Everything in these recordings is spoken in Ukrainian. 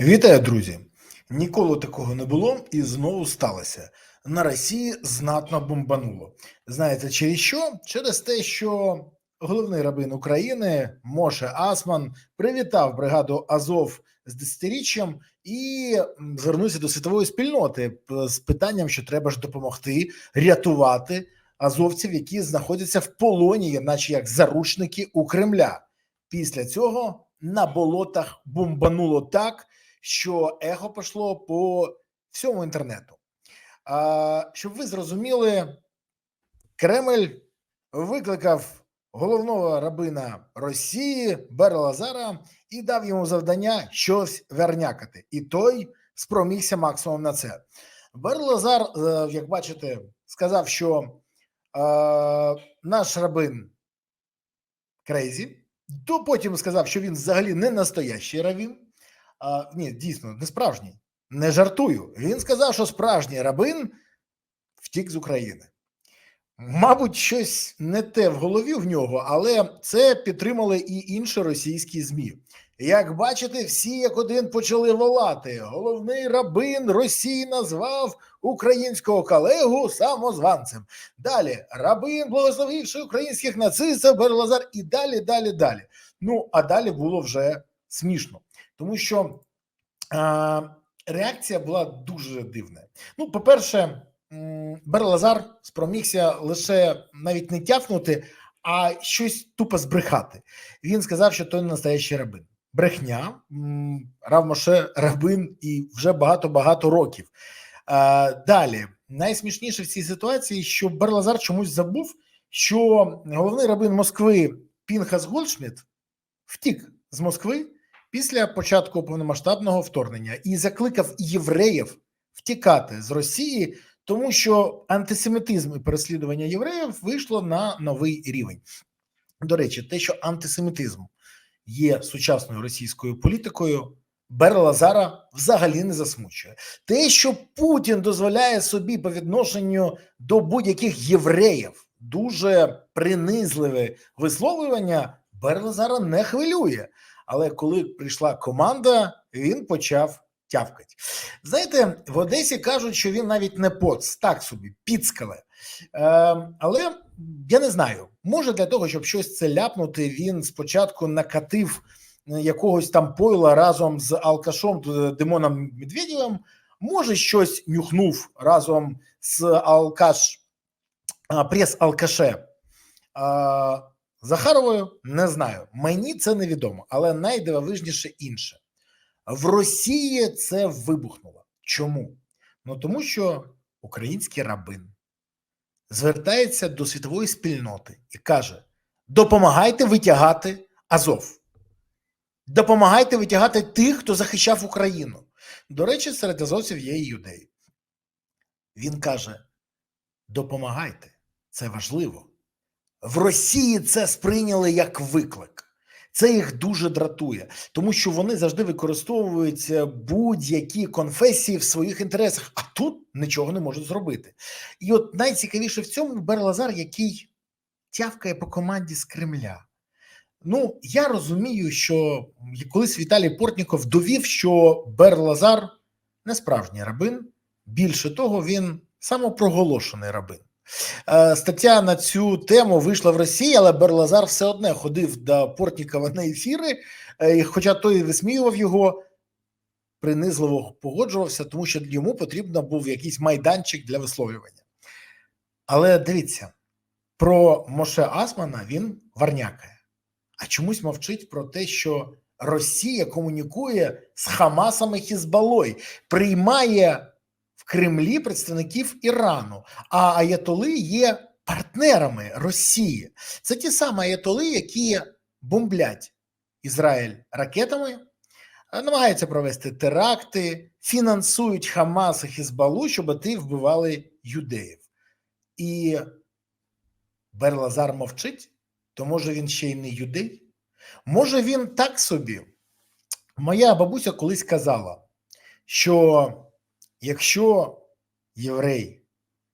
Вітаю, друзі! Ніколи такого не було і знову сталося. На Росії знатно бомбануло. Знаєте, через що? Через те, що головний рабин України Моше Асман привітав бригаду Азов з десятиріччям і звернувся до світової спільноти з питанням, що треба ж допомогти рятувати азовців, які знаходяться в полоні, наче як заручники у Кремля. Після цього на болотах бомбануло так, що ехо пішло по всьому інтернету. А, щоб ви зрозуміли, Кремль викликав головного рабина Росії Берла Лазара і дав йому завдання щось вернякати. І той спромігся максимум на це. Берл Лазар, е, як бачите, сказав, що е, наш рабин крейзі, то потім сказав, що він взагалі не настоящий равін. А, ні, дійсно, не справжній. Не жартую. Він сказав, що справжній рабин втік з України. Мабуть, щось не те в голові в нього, але це підтримали і інші російські ЗМІ. Як бачите, всі як один почали волати. Головний рабин Росії назвав українського колегу самозванцем. Далі рабин, благословивши українських нацистів, Берлазар, і далі, далі, далі. Ну а далі було вже смішно, тому що а, реакція була дуже дивна. Ну, по-перше, Берлазар спромігся лише навіть не тяфнути, а щось тупо збрехати. Він сказав, що той не настоящий рабин. Брехня, м, Рав Моше рабин і вже багато-багато років. А, далі, найсмішніше в цій ситуації, що Берлазар чомусь забув, що головний рабин Москви Пінхас Гольдшміт втік з Москви після початку повномасштабного вторгнення і закликав євреїв втікати з Росії, тому що антисемітизм і переслідування євреїв вийшло на новий рівень. До речі, те, що антисемітизм є сучасною російською політикою, Берла Лазара взагалі не засмучує. Те, що Путін дозволяє собі по відношенню до будь-яких євреїв дуже принизливе висловлювання, Берла Лазара не хвилює. Але коли прийшла команда, він почав тявкати. Знаєте, в Одесі кажуть, що він навіть не поц, так собі, підскале. Е, але я не знаю, може для того, щоб щось це ляпнути, він спочатку накатив е, якогось там пойла разом з алкашом е, Димоном Медведєвим, може щось нюхнув разом з алкаш прес-алкаше. Захаровою не знаю. Мені це невідомо, але найдивовижніше інше. В Росії це вибухнуло. Чому? Ну тому що український рабин звертається до світової спільноти і каже: допомагайте витягати Азов, допомагайте витягати тих, хто захищав Україну. До речі, серед азовців є і юдеї. Він каже: допомагайте, це важливо. В Росії це сприйняли як виклик. Це їх дуже дратує, тому що вони завжди використовують е, будь-які конфесії в своїх інтересах, а тут нічого не можуть зробити. І от найцікавіше в цьому Берлазар, який тявкає по команді з Кремля. Ну, я розумію, що колись Віталій Портніков довів, що Берлазар не справжній рабин. Більше того, він самопроголошений рабин. Е, Стаття на цю тему вийшла в Росії, але Берлазар все одне ходив до Портнікова на ефіри, е, хоча той висміював його, принизливо погоджувався, тому що йому потрібно був якийсь майданчик для висловлювання. Але дивіться, про Моше Асмана він варнякає, а чомусь мовчить про те, що Росія комунікує з Хамасом і Хізбалой, приймає Кремлі представників Ірану, а аятоли є партнерами Росії. Це ті самі аятоли, які бомблять Ізраїль ракетами, намагаються провести теракти, фінансують Хамас і Хізбалу, щоб ті вбивали юдеїв. І Берлазар мовчить, то може він ще й не юдей? Може він так собі? Моя бабуся колись казала, що якщо єврей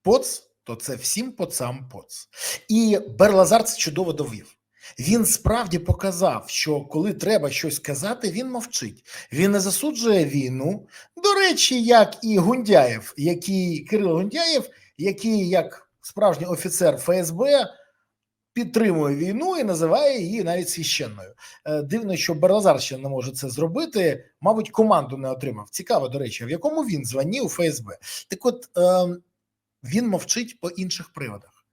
поц, то це всім поцам поц. І Берлазар це чудово довів. Він справді показав, що коли треба щось сказати, він мовчить. Він не засуджує війну. До речі, як і Гундяєв, який Кирило Гундяєв, який як справжній офіцер ФСБ підтримує війну і називає її навіть священною. Е, Дивно, що Берлазар ще не може це зробити. Мабуть, команду не отримав. Цікаво, до речі, в якому він званні у ФСБ. Так, от е, він мовчить по інших приводах.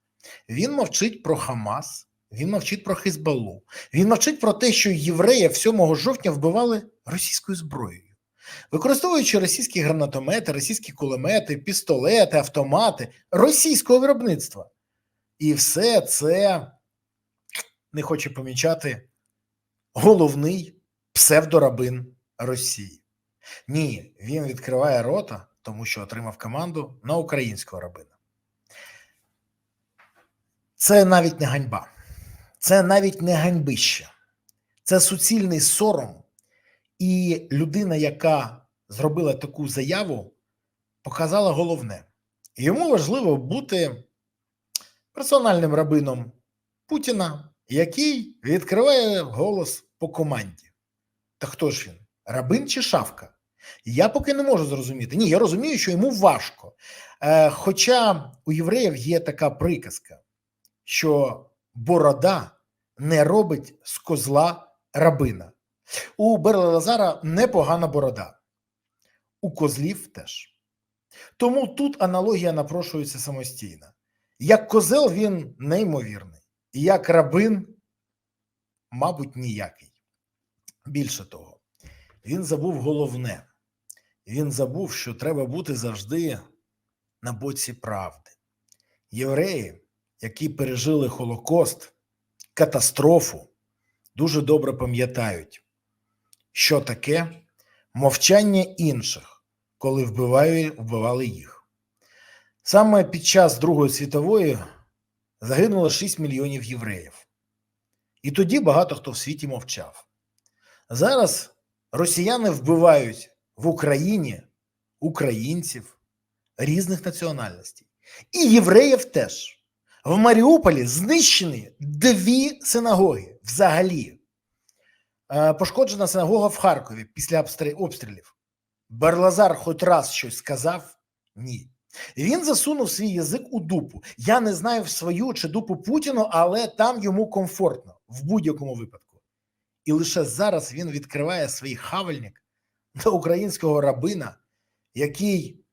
Він мовчить про Хамас, він мовчить про Хизбалу. Він мовчить про те, що євреїв 7 жовтня вбивали російською зброєю. Використовуючи російські гранатомети, російські кулемети, пістолети, автомати російського виробництва. І все це не хоче помічати головний псевдорабин Росії. Ні, він відкриває рота, тому що отримав команду на українського рабина. Це навіть не ганьба, це навіть не ганьбище, це суцільний сором. І людина, яка зробила таку заяву, показала головне: йому важливо бути персональним рабином Путіна, який відкриває голос по команді. Та хто ж він? Рабин чи шавка? Я поки не можу зрозуміти. Ні, я розумію, що йому важко. Е, Хоча у євреїв є така приказка, що борода не робить з козла рабина. У Берла Лазара непогана борода, у козлів теж. Тому тут аналогія напрошується самостійно. Як козел він неймовірний, і як рабин, мабуть, ніякий. Більше того, він забув головне. Він забув, що треба бути завжди на боці правди. Євреї, які пережили Холокост, катастрофу, дуже добре пам'ятають, що таке мовчання інших, коли вбивали, їх. Саме під час Другої світової загинуло 6 мільйонів євреїв. І тоді багато хто в світі мовчав. Зараз росіяни вбивають в Україні українців різних національностей. І євреїв теж. В Маріуполі знищені дві синагоги взагалі. Е, Пошкоджена синагога в Харкові після обстрілів. Берлазар хоч раз щось сказав? Ні. Він засунув свій язик у дупу. Я не знаю в свою чи дупу Путіну, але там йому комфортно в будь-якому випадку. І лише зараз він відкриває свій хавальник до українського рабина, який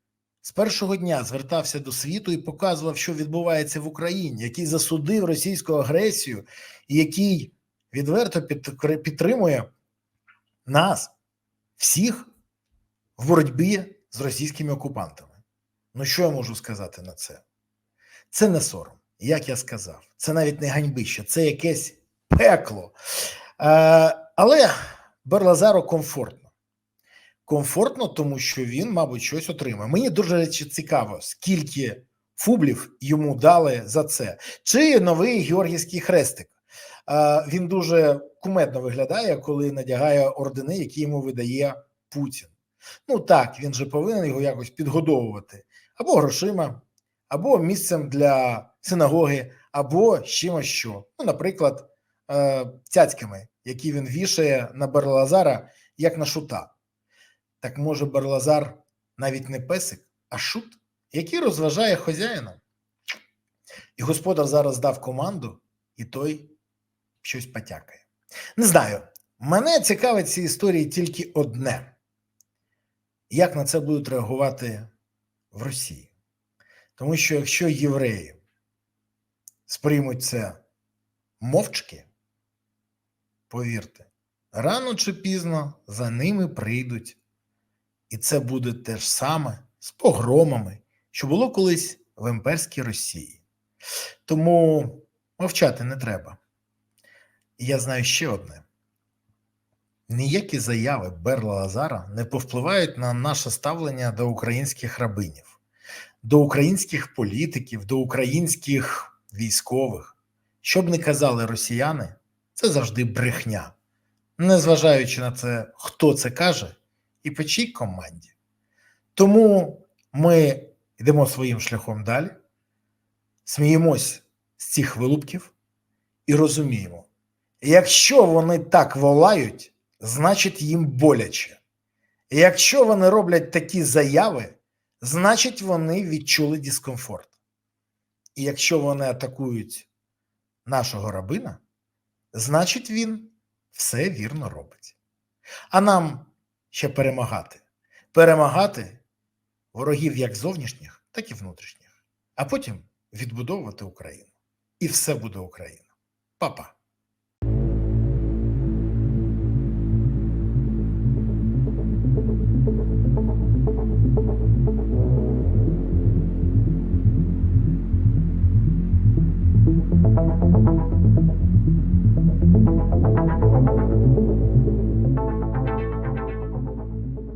з першого дня звертався до світу і показував, що відбувається в Україні, який засудив російську агресію, і який відверто під- підтримує нас, всіх, в боротьбі з російськими окупантами. Ну, що я можу сказати на це? Це не сором, як я сказав. Це навіть не ганьбище, це якесь пекло. Е, але Берлазару комфортно. Комфортно, тому що він, мабуть, щось отримає. Мені дуже речі, цікаво, скільки фублів йому дали за це. Чи новий Георгійський хрестик. Е, він дуже кумедно виглядає, коли надягає ордени, які йому видає Путін. Ну так, він же повинен його якось підгодовувати або грошима, або місцем для синагоги, або чимось що. Ну, наприклад, е, цяцьками, які він вішає на Берлазара як на шута. Так може Берлазар навіть не песик, а шут, який розважає хазяїна. І господар зараз дав команду, і той щось потякає. Не знаю. Мене цікавить в цій історії тільки одне: як на це будуть реагувати в Росії. Тому що якщо євреї сприймуть це мовчки, повірте, рано чи пізно за ними прийдуть. І це буде те ж саме з погромами, що було колись в імперській Росії. Тому мовчати не треба. І я знаю ще одне: ніякі заяви Берла Лазара не повпливають на наше ставлення до українських рабинів, до українських політиків, до українських військових. Що б не казали росіяни, це завжди брехня, незважаючи на це, хто це каже і по чій команді. Тому ми йдемо своїм шляхом далі, сміємось з цих вилупків і розуміємо, Якщо вони так волають, значить їм боляче. Якщо вони роблять такі заяви, значить вони відчули дискомфорт. І якщо вони атакують нашого рабина, значить він все вірно робить. А нам ще перемагати. Перемагати ворогів як зовнішніх, так і внутрішніх, а потім відбудовувати Україну. І все буде Україна. Па-па.